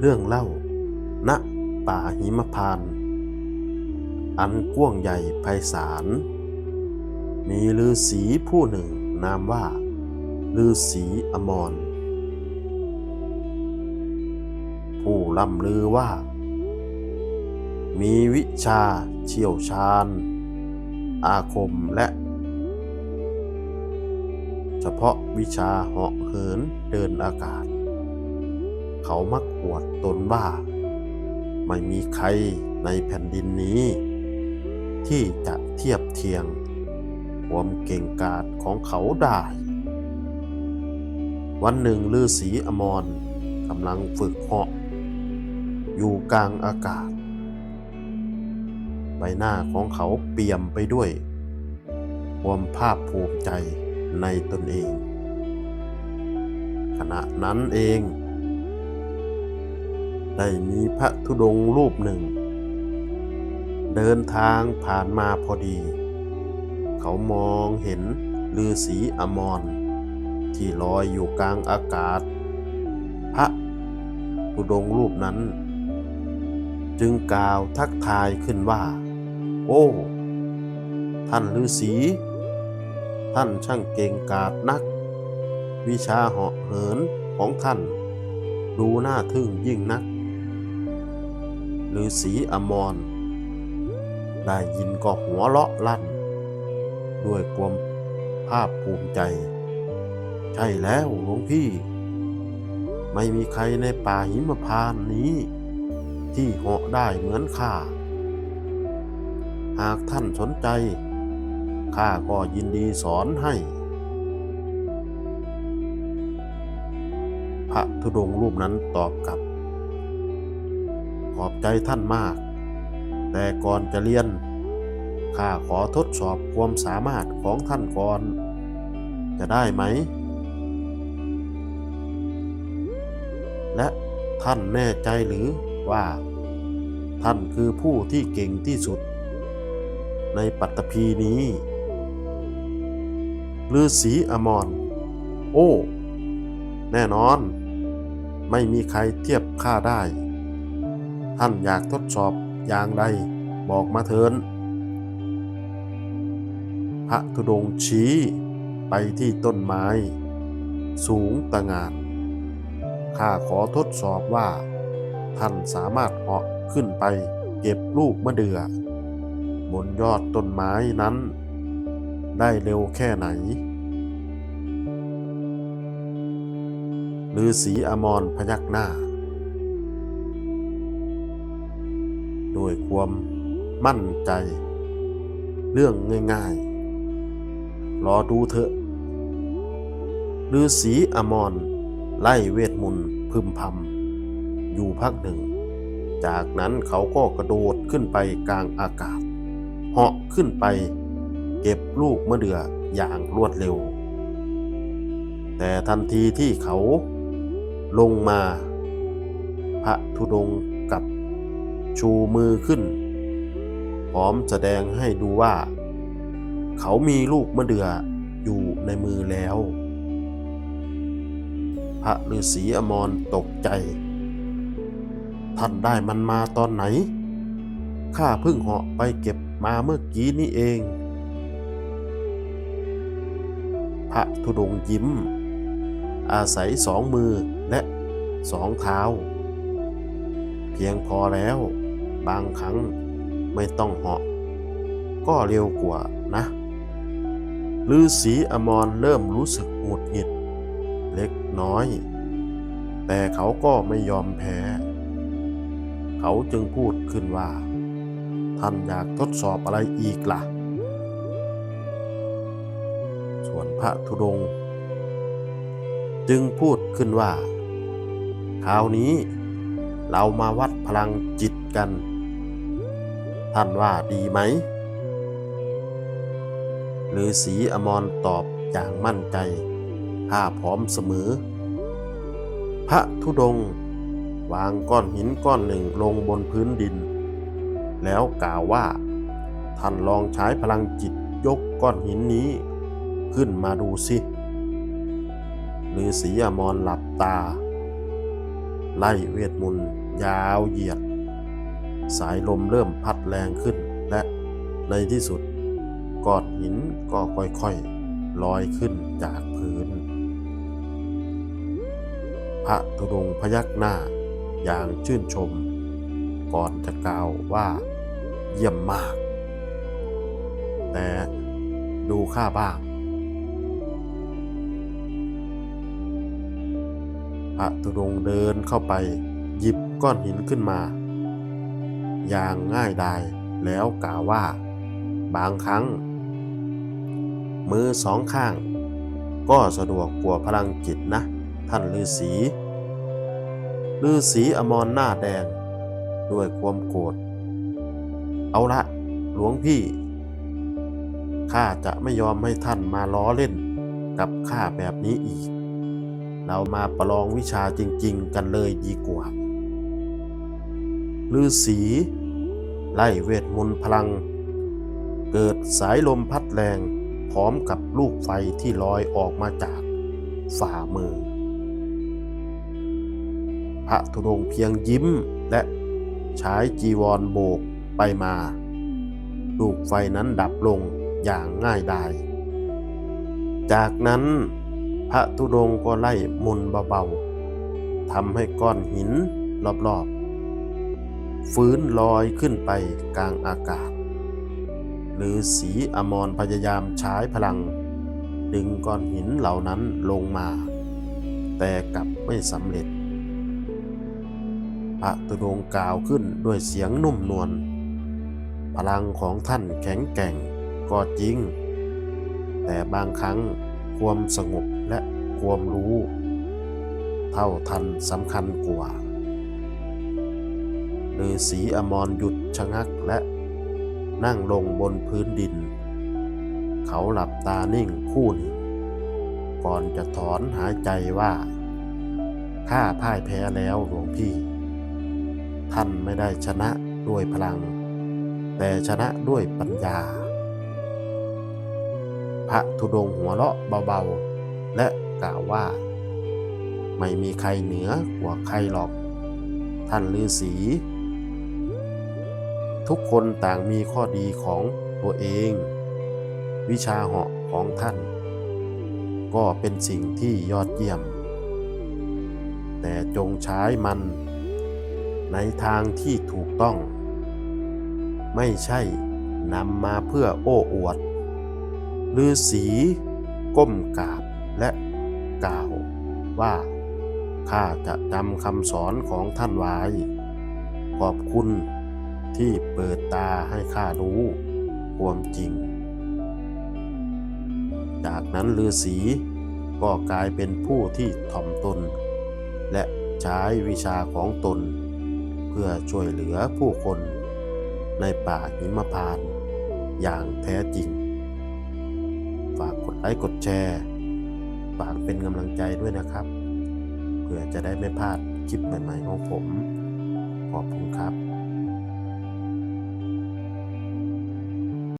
เรื่องเล่า ณ ป่าหิมพาน อันกว้างใหญ่ไพศาล มีฤาษีผู้หนึ่งนามว่าฤาษีอมร ผู้ล่ำลือว่า มีวิชาเชี่ยวชาญ อาคมและ เฉพาะวิชาเหาะเหินเดินอากาศ เขามัก อวดตนว่า ไม่มีใครในแผ่นดินนี้ ที่จะเทียบเทียง ความเก่งกาจของเขาได้ วันหนึ่งฤาษีอมรกำลังฝึกเหาะ อยู่กลางอากาศ ใบหน้าของเขาเปี่ยมไปด้วย ความภาคภูมิใจในตนเอง ขณะนั้นเอง ได้มีพระธุดงค์รูปหนึ่ง เดินทางผ่านมาพอดี เขามองเห็นฤาษีอมร ที่ลอยอยู่กลางอากาศ พระธุดงค์รูปนั้น จึงกล่าวทักทายขึ้นว่า โอ้ ท่านฤาษีท่านช่างเก่งกาจนัก วิชาเหาะเหินของท่าน ดูน่าทึ่งยิ่งนัก ฤาษีอมร ได้ยินก็หัวเราะลั่น ด้วยความภาคภูมิใจ ใช่แล้วหลวงพี่ ไม่มีใครในป่าหิมพานนี้ ที่เหาะได้เหมือนข้า หากท่านสนใจ ข้าก็ยินดีสอนให้ พระธุดงค์รูปนั้นตอบกลับ ขอบใจท่านมาก แต่ก่อนจะเรียนข้าขอทดสอบความสามารถของท่านก่อน จะได้ไหม และท่านแน่ใจหรือว่า ท่านคือผู้ที่เก่งที่สุด ในปัตตภีนี้ฤาษีอมร โอ้ แน่นอน ไม่มีใครเทียบข้าได้ ท่านอยากทดสอบอย่างใดบอกมาเถินพระธุดงค์ชี้ไปที่ต้นไม้ สูงตะงานข้าขอทดสอบว่า ท่านสามารถเหาะขึ้นไปเก็บลูกมะเดื่อบนยอดต้นไม้นั้น ได้เร็วแค่ไหนฤาษีอมรพยักหน้า ดยความมั่นใจ เรื่องง่ายๆ รอดูเถอะฤาษีอมรไล่เวทมนต์พึมพำอยู่พักหนึ่ง จากนั้นเขาก็กระโดดขึ้นไปกลางอากาศเหาะขึ้นไป เก็บลูกมะเดื่ออย่างรวดเร็ว แต่ทันทีที่เขาลงมา พระธุดงค์ ชูมือขึ้น พร้อมแสดงให้ดูว่า เขามีลูกมะเดื่ออยู่ในมือแล้ว พระฤาษีอมรตกใจ ท่านได้มันมาตอนไหน ข้าเพิ่งเหาะไปเก็บมาเมื่อกี้นี่เอง พระธุดงยิ้ม อาศัยสองมือและสองเท้า เพียงพอแล้ว บางครั้งไม่ต้องเหาะ ก็เร็วกว่านะฤาษีอมรเริ่มรู้สึกหงุดหงิด เล็กน้อย แต่เขาก็ไม่ยอมแพ้ เขาจึงพูดขึ้นว่า ท่านอยากทดสอบอะไรอีกล่ะ ส่วนพระธุดงค์จึงพูดขึ้นว่าคราวนี้เรามาวัดพลังจิตกัน ท่านว่าดีไหมฤาษีอมรตอบอย่างมั่นใจข้าพร้อมเสมอ พระธุดงค์วางก้อนหินก้อนหนึ่งลงบนพื้นดิน แล้วกล่าวว่า ท่านลองใช้พลังจิตยกก้อนหินนี้ ขึ้นมาดูสิฤาษีอมรหลับตา ไล่เวทมนต์ยาวเหยียด สายลมเริ่มพัดแรงขึ้น และในที่สุดก้อนหินก็ค่อยๆลอยขึ้นจากพื้น พระธุดงค์พยักหน้าอย่างชื่นชม ก่อนจะกล่าวว่าเยี่ยมมาก แต่ดูข้าบ้าง พระธุดงค์เดินเข้าไปหยิบก้อนหินขึ้นมา อย่างง่ายดายแล้วกล่าวว่า บางครั้ง มือสองข้าง ก็สะดวกกว่าพลังจิตนะ ท่านฤาษีฤาษีอมรหน้าแดง ด้วยความโกรธเอาละ หลวงพี่ข้าจะไม่ยอมให้ท่านมาล้อเล่นกับข้าแบบนี้อีก เรามาประลองวิชาจริง ๆ กันเลยดีกว่า ฤาษีไล่เวทมนต์พลัง เกิดสายลมพัดแรงพร้อมกับลูกไฟที่ลอยออกมาจากฝ่ามือ พระธุดงเพียงยิ้มและใช้จีวรโบกไปมา ลูกไฟนั้นดับลงอย่างง่ายดาย จากนั้นพระธุดงก็ไล่มนเบาๆทำให้ก้อนหินรอบๆ ฟื้นลอยขึ้นไปกลางอากาศหรือสีอมรพยายามใช้พลัง ดึงก้อนหินเหล่านั้นลงมา แต่กลับไม่สำเร็จ พระตุดงค์กล่าวขึ้นด้วยเสียงนุ่มนวลพลังของท่านแข็งแกร่งก็จริง แต่บางครั้งความสงบและความรู้ เท่าทันสำคัญกว่า ฤาษีอมรหยุดชะงักและนั่งลงบนพื้นดิน เขาหลับตานิ่งคู่หนึ่งก่อนจะถอนหายใจว่า ข้าพ่ายแพ้แล้วหลวงพี่ ท่านไม่ได้ชนะด้วยพลัง แต่ชนะด้วยปัญญา พระธุดงหัวเราะเบาๆ และกล่าวว่า ไม่มีใครเหนือกว่าใครหรอก ท่านฤาษี ทุกคนต่างมีข้อดีของตัวเอง วิชาเหาะของท่าน ก็เป็นสิ่งที่ยอดเยี่ยม แต่จงใช้มันในทางที่ถูกต้อง ไม่ใช่นำมาเพื่อโอ้อวดฤาษีก้มกราบและกล่าวว่าข้าจะจำคำสอนของท่านไว้ขอบคุณ ที่เปิดตาให้ข้ารู้ความจริง จากนั้นฤาษีก็กลายเป็นผู้ที่ถ่อมตน และใช้วิชาของตน เพื่อช่วยเหลือผู้คนในป่าหิมพานต์อย่างแท้จริง ฝากกดไลค์กดแชร์ ฝากเป็นกำลังใจด้วยนะครับ เพื่อจะได้ไม่พลาดคลิปใหม่ๆของผม ขอบคุณครับ